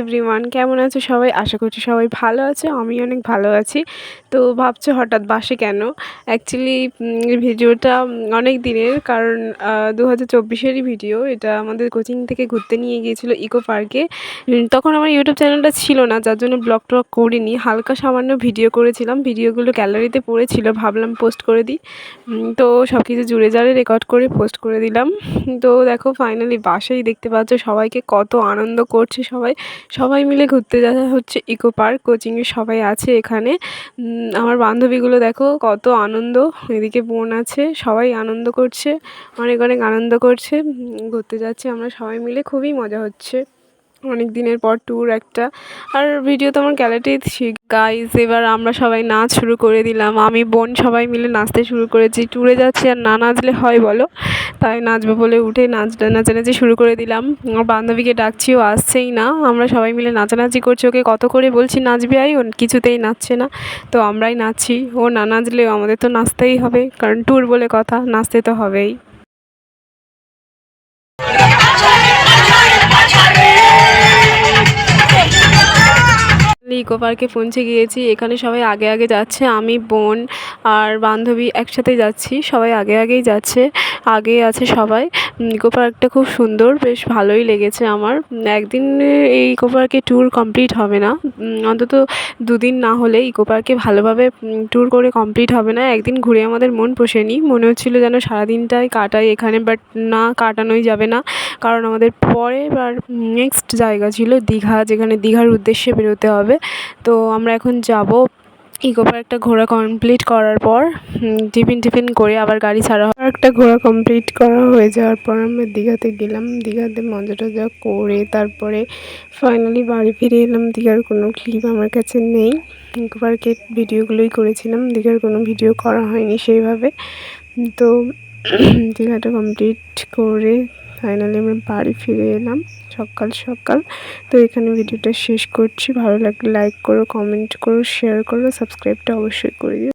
Everyone কেমন আছো সবাই? আশা করছি সবাই ভালো আছে আমি অনেক ভালো আছি। তো ভাবছ হঠাৎ বাসে কেন? অ্যাকচুয়ালি ভিডিওটা অনেক দিনের, কারণ দু হাজার চব্বিশেরই ভিডিও। এটা আমাদের কোচিং থেকে ঘুরতে নিয়ে গিয়েছিল ইকো পার্কে। তখন আমার ইউটিউব চ্যানেলটা ছিল না, যার জন্য ব্লগ ট্লগ করিনি। হালকা সামান্য ভিডিও করেছিলাম, ভিডিওগুলো গ্যালারিতে পড়েছিল, ভাবলাম পোস্ট করে দিই। তো সব কিছু জুড়ে জারে রেকর্ড করে পোস্ট করে দিলাম। তো দেখো ফাইনালি বাসেই দেখতে পাচ্ছ সবাইকে কত আনন্দ করছে সবাই। সবাই মিলে ঘুরতে যাওয়া হচ্ছে ইকো পার্ক, কোচিংয়ে সবাই আছে এখানে। আমার বান্ধবীগুলো দেখো কত আনন্দ, এদিকে বোন আছে, সবাই আনন্দ করছে, অনেক অনেক আনন্দ করছে ঘুরতে যাচ্ছে, আমরা সবাই মিলে খুবই মজা হচ্ছে। অনেক দিনের পর ট্যুর একটা। আর ভিডিও তো আমার গ্যালারিতে গাইজ এবার আমরা সবাই নাচ শুরু করে দিলাম। আমি, বোন সবাই মিলে নাচতে শুরু করেছি। ট্যুরে যাচ্ছি আর না নাচলে হয় বলো? তাই নাচবো বলে উঠে নাচ, নাচানাচি শুরু করে দিলাম। আমার বান্ধবীকে ডাকছি, ও আসছেই না। আমরা সবাই মিলে নাচানাচি করছি। ওকে কত করে বলছি, নাচবে আই? ও কিছুতেই নাচছে না। তো আমরাই নাচছি। ও না নাচলেও আমাদের তো নাচতেই হবে। কারণ ট্যুর বলে কথা, নাচতে তো হবেই। ইকো পার্কে পৌঁছে গিয়েছি। এখানে সবাই আগে আগে যাচ্ছে। আমি, বোন আর বান্ধবী একসাথে যাচ্ছি। সবাই আগে আগেই যাচ্ছে। আগে আছে সবাই। ইকো পার্কটা খুব সুন্দর। বেশ ভালোই লেগেছে আমার। একদিন এই ইকো পার্কে ট্যুর কমপ্লিট হবে না। অন্তত দুদিন না হলে ইকো পার্কে ভালোভাবে ট্যুর করে কমপ্লিট হবে না। একদিন ঘুরে আমাদের মন পোষেনি মনে হচ্ছিল যেন সারাদিনটাই কাটাই এখানে, বাট না, কাটানোই যাবে না। কারণ আমাদের পরের বার নেক্সট জায়গা ছিল দীঘা, যেখানে দীঘার উদ্দেশ্যে বেরোতে হবে। তো আমরা এখন যাব ইকো পার্কটা ঘোরা কমপ্লিট করার পর টিফিন টিফিন করে আবার গাড়ি ছাড়া পার্কটা ঘোরা কমপ্লিট করা হয়ে যাওয়ার পর আমরা দীঘাতে গেলাম। দীঘাতে মজা টজা করে তারপরে ফাইনালি বাড়ি ফিরে এলাম। দীঘার কোনো ক্লিপ আমার কাছে নেই। ইকো পার্কের ভিডিওগুলোই করেছিলাম। দীঘার কোনো ভিডিও করা হয়নি সেইভাবে। তো দীঘাটা কমপ্লিট করে ফাইনালি আমরা বাড়ি ফিরে এলাম, সকাল সকাল। তো এখানে ভিডিওটা শেষ করছি। ভালো লাগলে লাইক করো কমেন্ট করো শেয়ার করো সাবস্ক্রাইবটা অবশ্যই করে দিও।